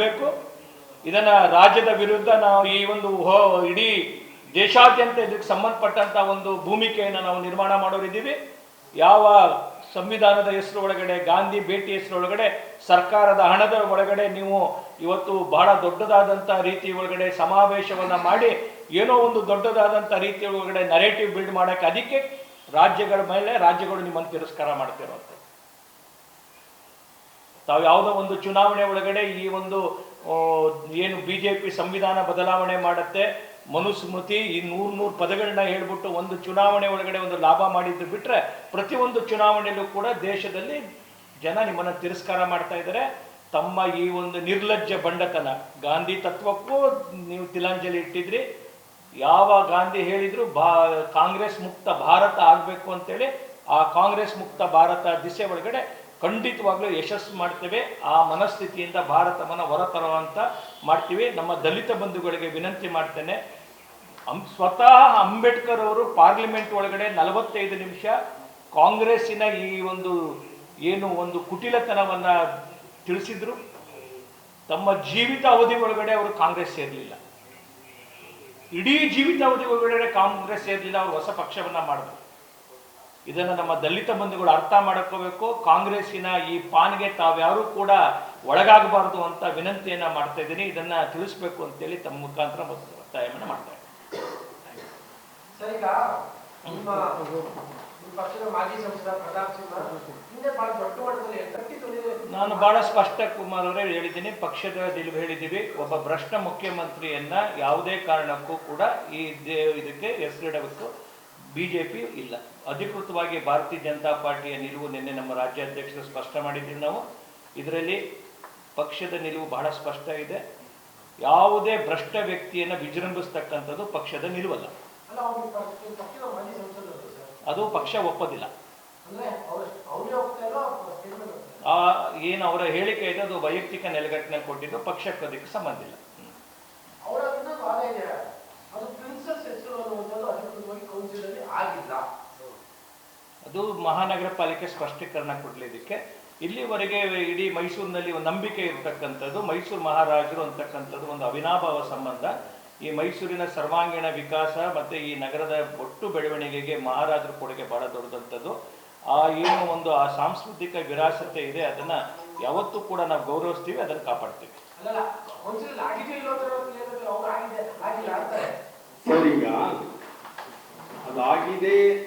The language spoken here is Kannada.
ಬೇಕು. ಇದನ್ನ ರಾಜ್ಯದ ವಿರುದ್ಧ ನಾವು ಈ ಒಂದು ಇಡೀ ದೇಶಾದ್ಯಂತ ಇದಕ್ಕೆ ಸಂಬಂಧಪಟ್ಟಂತ ಒಂದು ಭೂಮಿಕೆಯನ್ನು ನಾವು ನಿರ್ಮಾಣ ಮಾಡೋರಿದ್ದೀವಿ. ಯಾವ ಸಂವಿಧಾನದ ಹೆಸರು ಒಳಗಡೆ ಗಾಂಧಿ ಭೇಟಿ ಹೆಸರು ಒಳಗಡೆ ಸರ್ಕಾರದ ಹಣದ ಒಳಗಡೆ ನೀವು ಇವತ್ತು ಬಹಳ ದೊಡ್ಡದಾದಂಥ ರೀತಿ ಒಳಗಡೆ ಸಮಾವೇಶವನ್ನ ಮಾಡಿ, ಏನೋ ಒಂದು ದೊಡ್ಡದಾದಂಥ ರೀತಿ ಒಳಗಡೆ ನರೇಟಿವ್ ಬಿಲ್ಡ್ ಮಾಡಕ್ಕೆ, ಅದಕ್ಕೆ ರಾಜ್ಯಗಳ ಮೇಲೆ ರಾಜ್ಯಗಳು ನಿಮ್ಮನ್ನು ತಿರಸ್ಕಾರ ಮಾಡ್ತಿರೋಂಥದ್ದು ತಾವು ಯಾವುದೋ ಒಂದು ಚುನಾವಣೆ ಒಳಗಡೆ ಈ ಒಂದು ಏನು ಬಿ ಜೆ ಪಿ ಸಂವಿಧಾನ ಬದಲಾವಣೆ ಮಾಡುತ್ತೆ, ಮನುಸ್ಮೃತಿ ಈ ನೂರು ನೂರು ಪದಗಳನ್ನ ಹೇಳ್ಬಿಟ್ಟು ಒಂದು ಚುನಾವಣೆ ಒಳಗಡೆ ಒಂದು ಲಾಭ ಮಾಡಿದ್ದು ಬಿಟ್ಟರೆ ಪ್ರತಿಯೊಂದು ಚುನಾವಣೆಯಲ್ಲೂ ಕೂಡ ದೇಶದಲ್ಲಿ ಜನ ನಿಮ್ಮನ್ನು ತಿರಸ್ಕಾರ ಮಾಡ್ತಾ ಇದ್ದಾರೆ. ತಮ್ಮ ಈ ಒಂದು ನಿರ್ಲಜ್ಜ ಬಂಡತನ, ಗಾಂಧಿ ತತ್ವಕ್ಕೂ ನೀವು ತಿಲಾಂಜಲಿ ಇಟ್ಟಿದ್ರಿ. ಯಾವ ಗಾಂಧಿ ಹೇಳಿದ್ರು ಬಾ ಕಾಂಗ್ರೆಸ್ ಮುಕ್ತ ಭಾರತ ಆಗಬೇಕು ಅಂತೇಳಿ ಆ ಕಾಂಗ್ರೆಸ್ ಮುಕ್ತ ಭಾರತ ದಿಸೆ ಒಳಗಡೆ ಖಂಡಿತವಾಗ್ಲೂ ಯಶಸ್ಸು ಮಾಡ್ತೇವೆ. ಆ ಮನಸ್ಥಿತಿಯಿಂದ ಭಾರತವನ್ನು ಹೊರತರುವಂತ ಮಾಡ್ತೀವಿ. ನಮ್ಮ ದಲಿತ ಬಂಧುಗಳಿಗೆ ವಿನಂತಿ ಮಾಡ್ತೇನೆ. ಅಂ, ಸ್ವತಃ ಅಂಬೇಡ್ಕರ್ ಅವರು ಪಾರ್ಲಿಮೆಂಟ್ ಒಳಗಡೆ ನಲವತ್ತೈದು ನಿಮಿಷ ಕಾಂಗ್ರೆಸ್ಸಿನ ಈ ಒಂದು ಏನು ಒಂದು ಕುಟಿಲತನವನ್ನ ತಿಳಿಸಿದ್ರು. ತಮ್ಮ ಜೀವಿತ ಅವಧಿ ಒಳಗಡೆ ಅವರು ಕಾಂಗ್ರೆಸ್ ಸೇರಲಿಲ್ಲ. ಇಡೀ ಜೀವಿತಾವಧಿ ಒಳಗಡೆ ಕಾಂಗ್ರೆಸ್ ಸೇರಲಿಲ್ಲ. ಅವರು ಹೊಸ ಪಕ್ಷವನ್ನ ಮಾಡಿದ್ರು. ಇದನ್ನು ನಮ್ಮ ದಲಿತ ಬಂಧುಗಳು ಅರ್ಥ ಮಾಡ್ಕೋಬೇಕು. ಕಾಂಗ್ರೆಸ್ಸಿನ ಈ ಪಾನ್ಗೆ ತಾವ್ಯಾರೂ ಕೂಡ ಒಳಗಾಗಬಾರದು ಅಂತ ವಿನಂತಿಯನ್ನ ಮಾಡ್ತಾ ಇದ್ದೀನಿ. ಇದನ್ನ ತಿಳಿಸ್ಬೇಕು ಅಂತೇಳಿ ತಮ್ಮ ಮುಖಾಂತರ ಮತ್ತು ಒತ್ತಾಯವನ್ನು ಮಾಡ್ತಾ ಇದ್ದೀನಿ. ನಾನು ಬಹಳ ಸ್ಪಷ್ಟ ಕುಮಾರ್ ಅವರೇ ಹೇಳಿದ್ದೀನಿ. ಪಕ್ಷದ ನಿಲುವು ಹೇಳಿದ್ದೀವಿ. ಒಬ್ಬ ಭ್ರಷ್ಟ ಮುಖ್ಯಮಂತ್ರಿಯನ್ನ ಯಾವುದೇ ಕಾರಣಕ್ಕೂ ಕೂಡ ಈ ಇದಕ್ಕೆ ಹೆಸರಿಡಬೇಕು. ಬಿಜೆಪಿ ಇಲ್ಲ. ಅಧಿಕೃತವಾಗಿ ಭಾರತೀಯ ಜನತಾ ಪಾರ್ಟಿಯ ನಿಲುವು ನಿನ್ನೆ ನಮ್ಮ ರಾಜ್ಯಾಧ್ಯಕ್ಷರು ಸ್ಪಷ್ಟ ಮಾಡಿದ್ದೀವಿ ನಾವು. ಇದರಲ್ಲಿ ಪಕ್ಷದ ನಿಲುವು ಬಹಳ ಸ್ಪಷ್ಟ ಇದೆ. ಯಾವುದೇ ಭ್ರಷ್ಟ ವ್ಯಕ್ತಿಯನ್ನು ವಿಜೃಂಭಿಸ್ತಕ್ಕಂಥದ್ದು ಪಕ್ಷದ ನಿಲುವಲ್ಲ. ಅದು ಪಕ್ಷ ಒಪ್ಪೋದಿಲ್ಲ. ಏನು ಅವರ ಹೇಳಿಕೆ ಇದೆ ಅದು ವೈಯಕ್ತಿಕ ನೆಲೆಗಟ್ಟನೆ ಕೊಟ್ಟಿದ್ದು ಪಕ್ಷಕ್ಕೆ ಅದಕ್ಕೆ ಸಂಬಂಧ ಇಲ್ಲ. ಆಗಿಲ್ಲ. ಅದು ಮಹಾನಗರ ಪಾಲಿಕೆ ಸ್ಪಷ್ಟೀಕರಣ ಕೊಡಲಿದ್ದಕ್ಕೆ ಇಲ್ಲಿವರೆಗೆ ಇಡೀ ಮೈಸೂರಿನಲ್ಲಿ ಒಂದು ನಂಬಿಕೆ ಇರತಕ್ಕಂಥದ್ದು ಮೈಸೂರು ಮಹಾರಾಜರು ಅಂತಕ್ಕಂಥದ್ದು ಒಂದು ಅವಿನಾಭಾವ ಸಂಬಂಧ. ಈ ಮೈಸೂರಿನ ಸರ್ವಾಂಗೀಣ ವಿಕಾಸ ಮತ್ತೆ ಈ ನಗರದ ಒಟ್ಟು ಬೆಳವಣಿಗೆಗೆ ಮಹಾರಾಜರ ಕೊಡುಗೆ ಬಹಳ ದೊಡ್ಡದಂಥದ್ದು. ಆ ಏನು ಒಂದು ಆ ಸಾಂಸ್ಕೃತಿಕ ವಿರಾಸತೆ ಇದೆ ಅದನ್ನ ಯಾವತ್ತೂ ಕೂಡ ನಾವು ಗೌರವಿಸ್ತೀವಿ ಅದನ್ನು ಕಾಪಾಡ್ತೀವಿ. ಅಲ್ಲಲ್ಲ ಕೌನ್ಸಿಲ್